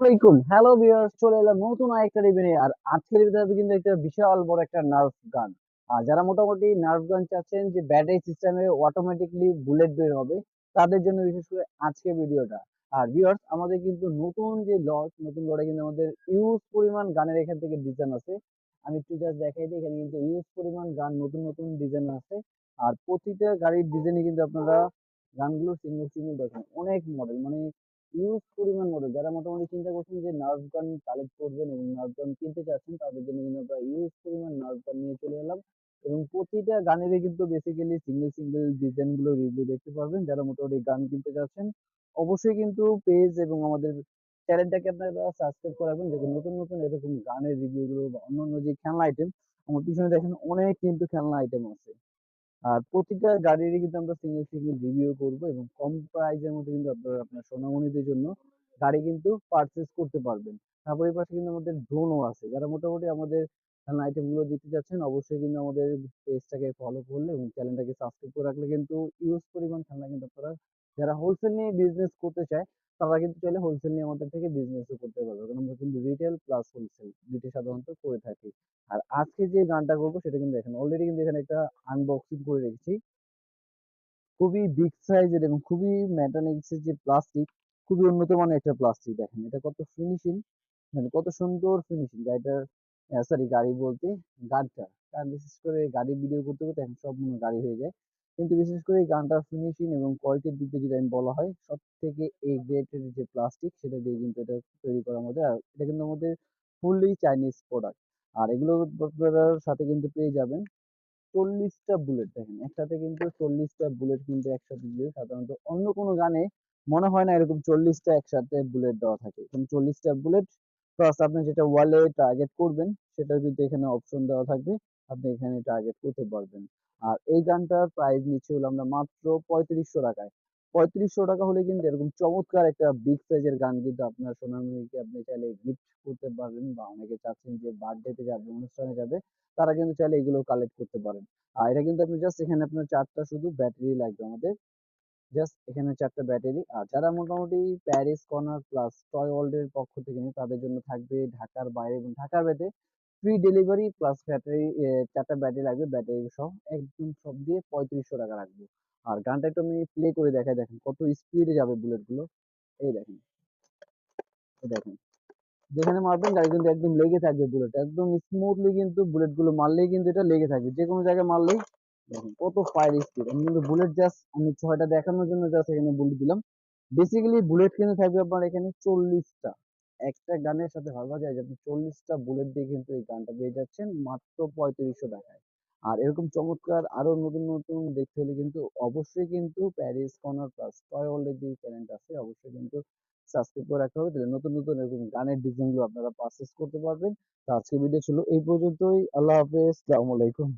আসসালামাইকুম hello viewers চলে এলাম নতুন আরেকটা রিভিউ নিয়ে। আর আজকের ভিডিওতে কিন্তু একটা বিশাল বড় একটা নার্ভ গান আর যারা মোটামুটি নার্ভ গান চাচ্ছেন যে ব্যাটারি সিস্টেমে অটোমেটিকলি বুলেট বের হবে, তাদের জন্য বিশেষ করে আজকের ভিডিওটা আর ভিউয়ার্স আমাদের কিন্তু নতুন যে লট নতুন লটে কিন্তু আমাদের ইউজ পরিমাণ গানের এখান থেকে ডিজাইন আছে। আমি একটু জাস্ট দেখাই দিই, এখানে কিন্তু ইউজ পরিমাণ গান নতুন নতুন ডিজাইন আছে। আর প্রতিটা গাড়ির ডিজাইনে কিন্তু আপনারা গানগুলো সিঙ্গেল সিঙ্গেল দেখেন। অনেক মডেল মানে হিউজ পরিমাণ মতো যারা মোটামুটি চিন্তা করছেন যে নার্ভ গান কালেক্ট করবেন এবং নার্ভ গান কিনতে চাচ্ছেন, তাদের জন্য কিন্তু আমরা হিউজ পরিমাণ নার্ভ গান নিয়ে চলে এলাম। এবং প্রতিটা গানেরই কিন্তু বেসিক্যালি সিঙ্গেল সিঙ্গেল ডিজাইনগুলো রিভিউ দেখতে পারবেন। যারা মোটামুটি গান কিনতে চাচ্ছেন, অবশ্যই কিন্তু পেজ এবং আমাদের চ্যানেলটাকে আপনারা সাবস্ক্রাইব করাবেন যাতে নতুন নতুন এরকম গানের রিভিউ গুলো বা অন্যান্য যে খেলনা আইটেম আমার পিছনে দেখেন অনেক কিন্তু খেলনা আইটেম আছে। আর প্রতিটা গাড়িরই কিন্তু আমরা সিঙ্গেল সিঙ্গেল রিভিউ করব এবং কম প্রাইসের মধ্যে কিন্তু আপনারা, আপনার সোনামণিদের জন্য গাড়ি কিন্তু পারচেস করতে পারবেন। তারপরে এই পাশে কিন্তু আমাদের ড্রোনও আছে। যারা মোটামুটি আমাদের আইটেমগুলো দিতে যাচ্ছেন, অবশ্যই কিন্তু আমাদের পেজটাকে ফলো করলে এবং চ্যানেলটাকে সাবস্ক্রাইব করে রাখলে কিন্তু ইউজ পরিমাণ খেলনা কিন্তু আপনারা, যারা হোলসেল নিয়ে বিজনেস করতে চায়, তারা কিন্তু চাইলে হোলসেল নিয়ে আমাদের থেকে বিজনেসও করতে পারবে। কারণ আমরা কিন্তু রিটেল প্লাস হোলসেল দুটি সাধারণত করে থাকি। আজকে যে গানটা করব সেটা কিন্তু দেখেন অলরেডি কিন্তু এখানে একটা আনবক্সিং করে রেখেছি। খুবই বিগ সাইজের এবং খুবই মেটালিক্সের যে প্লাস্টিক খুবই উন্নত মানের একটা প্লাস্টিক দেখেন। এটা কত ফিনিশিং কত সুন্দর ফিনিশিং গাড়িটার সরি গাড়ি বলতে, গাড়িটা। কারণ বিশেষ করে গাড়ি ভিডিও করতে করতে এখন সব মনে গাড়ি হয়ে যায়। কিন্তু বিশেষ করে এই গানটার ফিনিশিং এবং কোয়ালিটির দিক দিয়ে যদি আমি বলা হয় সব থেকে এই গ্রেডের যে প্লাস্টিক সেটা দিয়ে কিন্তু এটা তৈরি করা আমাদের আর এটা কিন্তু আমাদের ফুললি চাইনিজ প্রোডাক্ট আর এগুলো সাথে কিন্তু পেয়ে যাবেন চল্লিশটা বুলেট দেখেন। একসাথে কিন্তু চল্লিশটা বুলেট কিন্তু একসাথে দিয়ে সাধারণত অন্য কোনো গানে মনে হয় না এরকম চল্লিশটা একসাথে বুলেট দেওয়া থাকে। কিন্তু চল্লিশটা বুলেট প্লাস আপনি যেটা ওয়ালে টার্গেট করবেন সেটার কিন্তু এখানে অপশন দেওয়া থাকবে। আপনি এখানে টার্গেট করতে পারবেন। আর এই গানটার প্রাইস নিচ্ছে হলো আমরা মাত্র পঁয়ত্রিশশো টাকায়। পঁয়ত্রিশশো টাকা হলে কিন্তু এরকম চমৎকার একটা বিগ সাইজের গান কিন্তু আপনার সোনামণিকে আপনি চাইলে গিফট করতে পারবেন বা অনেকে চাচ্ছেন যে বার্থডেতে যাবে, অনুষ্ঠানে যাবে, তারা কিন্তু চাইলে এগুলো কালেক্ট করতে পারেন। আর এটা কিন্তু আপনি জাস্ট এখানে আপনার চারটা শুধু ব্যাটারি লাগবে আমাদের। জাস্ট এখানে চারটা ব্যাটারি আর যারা মোটামুটি Paris corner plus toy world এর পক্ষ থেকে তাদের জন্য থাকবে ঢাকার বাইরে এবং ঢাকার বাইরে ফ্রি ডেলিভারি প্লাস ব্যাটারি চারটা ব্যাটারি লাগবে ব্যাটারি সহ একদম সব দিয়ে পঁয়ত্রিশশো টাকা রাখব। আর গানটা একটু আমি প্লে করে দেখাই, দেখেন কত স্পিডে যাবে বুলেটগুলো। এই দেখেন। দেখেন। যেখানে মারবেন গাড়ি কিন্তু একদম লেগে থাকবে বুলেট একদম স্মুথলি কিন্তু বুলেটগুলো মারলেই কিন্তু এটা লেগে থাকবে। যে কোনো জায়গায় মারলেই, দেখেন কত ফায়ার স্পিড আমি কিন্তু বুলেট জাস্ট আমি ছয়টা দেখানোর জন্য জাস্ট এখানে বুলেট দিলাম। বেসিক্যালি বুলেট কিন্তু থাকবে আপনার এখানে চল্লিশটা। একটা গানের সাথে ভাবা যায় যে আপনি চল্লিশটা বুলেট দিয়ে কিন্তু এই গানটা পেয়ে যাচ্ছেন মাত্র পঁয়ত্রিশশো টাকায়। আর এরকম চমৎকার আরও নতুন নতুন দেখতে হলে কিন্তু অবশ্যই কিন্তু প্যারিস কর্নার প্লাস টয় ওয়ার্ল্ডের যে আছে, অবশ্যই কিন্তু সাবস্ক্রাইব করে রাখতে হবে। তাহলে নতুন নতুন এরকম গানের ডিজাইনগুলো আপনারা পারচেস করতে পারবেন। তো আজকে ভিডিও ছিল এই পর্যন্তই। আল্লাহ হাফেজ। আসসালামু আলাইকুম।